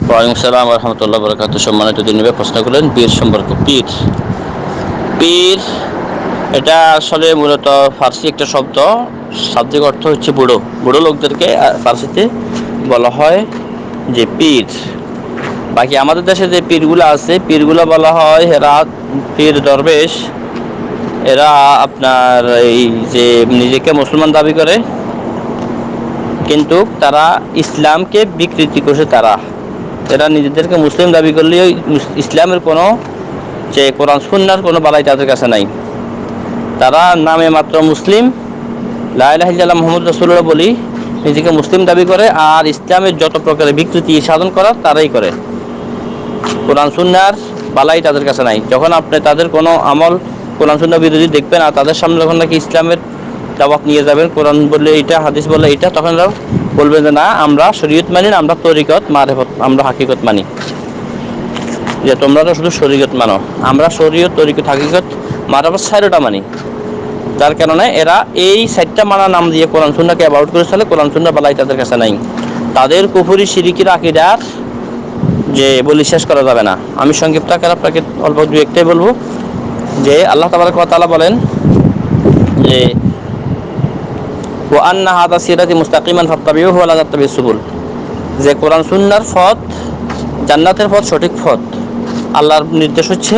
ওয়ালাইকুম সালাম রহমতুল্লাহ সম্মানিত দিনবে প্রশ্ন করলেন পীর সম্পর্কে। পীর পীর, এটা আসলে মূলত ফার্সি একটা শব্দ। শাব্দিক অর্থ হচ্ছে বুড়ো। বুড়ো লোকদেরকে ফার্সিতে বলা হয় যে পীর। বাকি আমাদের দেশে যে পীরগুলো আছে, পীরগুলো বলা হয় এরা পীর দরবেশ। এরা আপনার এই যে নিজেকে মুসলমান দাবি করে, কিন্তু তারা ইসলামকে বিকৃতি করছে তারা। এরা নিজেদেরকে মুসলিম দাবি করলেও ইস- ইসলামের কোনো যে কোরআন সুন্নার কোনো বালাই তাদের কাছে নাই। তারা নামে মাত্র মুসলিম লাইলাহিল্লাহ মোহাম্মদ রসুল্লাহ বলি নিজেকে মুসলিম দাবি করে আর ইসলামের যত প্রকারের বিকৃতি সাধন করার তারাই করে। কোরআন সুন্নার বালাই তাদের কাছে নাই। যখন আপনি তাদের কোনো আমল কোরআন সুন্না বিরোধী দেখবেন আর তাদের সামনে যখন নাকি ইসলামের দাওয়াত নিয়ে যাবেন, কোরআন বললে এটা হাদিস বললে এটা তখন বলবেন যে না, আমরা শরীয়ত মানি না, আমরা তরিকত মারেফত আমরা হাকিকত মানি। যে তোমরা তো শুধু শরীয়ত মানো, আমরা শরীয়ত, তরিকত, হাকিকত মারাফত সাইরোটা মানি। যার কারণে এরা এই সাইটটা মানা নাম দিয়ে কোরআন সুন্নাকে অ্যাবাউট করে চলে কোরআন সুন্না বালাই তাদের কাছে নাই। তাদের কুফুরি, সিরিকির আকিদার যে বলি শেষ করা যাবে না। আমি সংক্ষিপ্ত আকারে আপনাকে অল্প দু একটাই বলব। যে আল্লাহ ওয়া তাআলা বলেন যে ও আন্না হাদা সিরাতি মুস্তাকিমান ফাত্তাবিউহু ওয়া লা তাত্তাবিউস সুবুল। যে কোরআন সুন্নাহর পথ, জান্নাতের পথ সঠিক পথ, আল্লাহর নির্দেশ হচ্ছে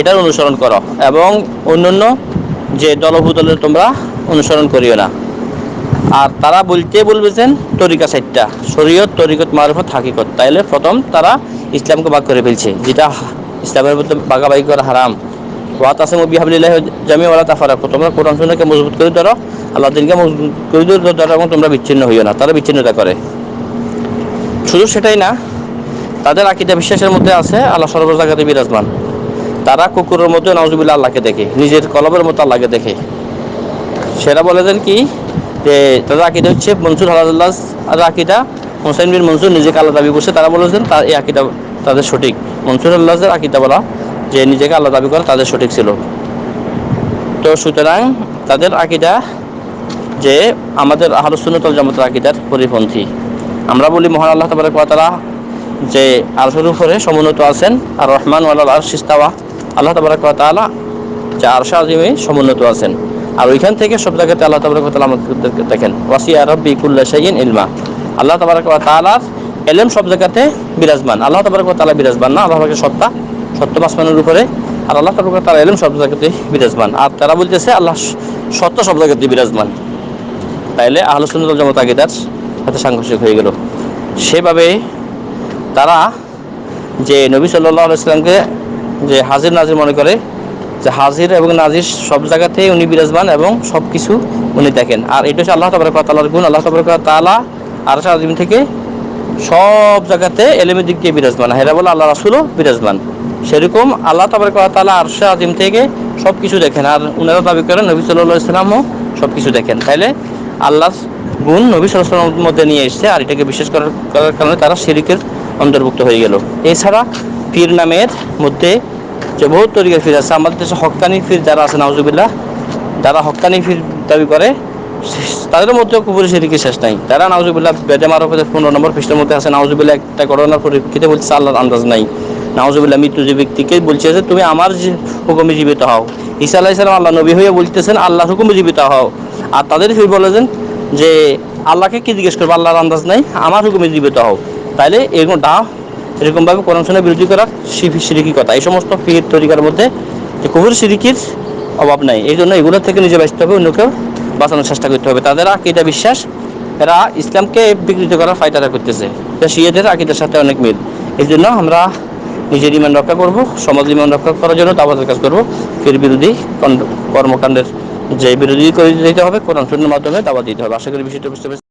এটার অনুসরণ করো এবং অন্যান্য যে দলভূদলের তোমরা অনুসরণ করিও না। আর তারা বলতে বলবেছেন তরিকা সাইটটা শরীয়ত, তরিকত, মারফত, হাকিকত। তাইলে প্রথম তারা ইসলামকে ভাগ করে ফেলছে, যেটা ইসলামের মধ্যে বাগাবাগি করা হারাম। ওয়াত আছে মুবি হাবলিল্লাহ জামি ওয়ালা তোমরা কোরআন সুন্নাহকে মজবুত করে ধরো আল্লাহ দিনকে মজবুত করে ধরো এবং তোমরা বিচ্ছিন্ন হইও না, তারা বিচ্ছিন্নতা করে। শুধু সেটাই না, তাদের আকিদা বিশ্বাসের মধ্যে আছে আল্লাহ সর্ব জায়গাতে বিরাজমান। তারা কুকুরের মধ্যে নজরুল্লাহ আল্লাহকে দেখে, নিজের কলবের মতো আল্লাহকে দেখে। সেটা বলেছেন কি, যে তাদের আকিদা হচ্ছে মনসুর হালাদুল্লাহ আকিদা হোসেন বিন মনসুর নিজেকে আল্লাহ দাবি করছে, তারা বলেছেন তার এই আকিদা তাদের সঠিক। মনসুর আল্লাহের আকিদা বলা যে নিজেকে আল্লাহ দাবি করা তাদের সঠিক ছিল। তো সুতরাং তাদের আকিদা যে আমাদের আহলুসুন্নতল জামাতের আকিদার পরিপন্থী। আমরা বলি মহান আল্লাহ তাবারক ওয়া যে আরশের উপরে সমুন্নত আছেন আর রহমান ওয়ালাল আরশ ইস্তাওয়া। আল্লাহ তাবারক তাআলা যে আরশ আজিমে সমুন্নত আছেন। আর ওইখান থেকে সব জায়গাতে আল্লাহ তাবারক তাআলা আমাদেরকে দেখেন। ওয়াসিয়া রাব্বি কুল্লা শাইইন ইলমা। আল্লাহ তাবারক ওয়া তাআলার এলেম সব জায়গাতে বিরাজমান। আল্লাহ তাবারক ওয়া বিরাজমান না, আল্লাহ সত্তা সত্য আসমানের উপরে। আর আল্লাহ ওয়া তাআলা এলেম সব জায়গাতে বিরাজমান। আর তারা বলতেছে, আল্লাহ সত্য সব জায়গাতে বিরাজমান। তাইলে আহলুসুন্নাত জামাত আকিদার সাথে সাংঘর্ষিক হয়ে গেল। সেভাবে তারা যে নবী সাল্লাহ আলাইসলামকে যে হাজির নাজির মনে করে, যে হাজির এবং নাজির সব জায়গাতেই উনি বিরাজমান এবং সব কিছু উনি দেখেন। আর এটা হচ্ছে আল্লাহ তাবরক তালার গুণ। আল্লাহ তাবরক তালা আর আজিম থেকে সব জায়গাতে এলেমের দিক দিয়ে বিরাজমান। হেরা বলে আল্লাহ রাসুলও বিরাজমান। সেরকম আল্লাহ তাবরক তালা আরশা আজিম থেকে সব কিছু দেখেন। আর উনারা দাবি করেন, নবী সাল্লাহ ইসলামও সব কিছু দেখেন। তাইলে আল্লাহ গুণ নবী সাল্লামের মধ্যে নিয়ে এসেছে আর এটাকে বিশেষ করার করার কারণে তারা শিরিকের অন্তর্ভুক্ত হয়ে গেল। এছাড়া পীর নামের মধ্যে যে বহু তরিকার ফির আছে, আমাদের দেশে হকানি ফির যারা আছে, নাউজুবিল্লাহ, যারা হকানি ফির দাবি করে, তাদের মধ্যে কুপুরি শিরিকি শেষ নাই। তারা নাউজুবিল্লাহ বেদে মারফের পনেরো নম্বর পৃষ্ঠের মধ্যে আছে, নাউজুবিল্লাহ একটা ঘটনার পরিপ্রেক্ষিতে বলছে, আল্লাহর আন্দাজ নাই। নাউজুবিল্লাহ, মৃত্যু যে ব্যক্তিকে বলছে তুমি আমার হুকুমে জীবিত হও। ঈসা আলাহ ইসলাম আল্লাহ নবী হয়ে বলতেছেন আল্লাহ হুকুমে জীবিত হও। আর তাদের ফির বলেছেন যে, আল্লাহকে কি জিজ্ঞেস করব? আল্লাহর আন্দাজ নাই, আমার হুকুমে জীবিত হও। তাইলে এরকম ডা এরকমভাবে কোরআন শুনে বিরোধী করা সিরিকি কথা। এই সমস্ত ফির তরিকার মধ্যে যে কুহুর সিরিকির অভাব নাই। এই জন্য এগুলো থেকে নিজে বাঁচতে হবে, অন্যকেও বাঁচানোর চেষ্টা করতে হবে। তাদের আকিদা বিশ্বাস, এরা ইসলামকে বিকৃত করার ফায়দাটা করতেছে। এটা শিয়েদের আকিদার সাথে অনেক মিল। এই জন্য আমরা নিজের ইমান রক্ষা করব, সমাজ ইমান রক্ষা করার জন্য তাবাদের কাজ করব ফের বিরোধী কর্ম- কর্মকাণ্ডের যে বিরোধী করে দিতে হবে, কোরআন শূন্যের মাধ্যমে দাবা দিতে হবে আশা করি বিষয়টা বুঝতে।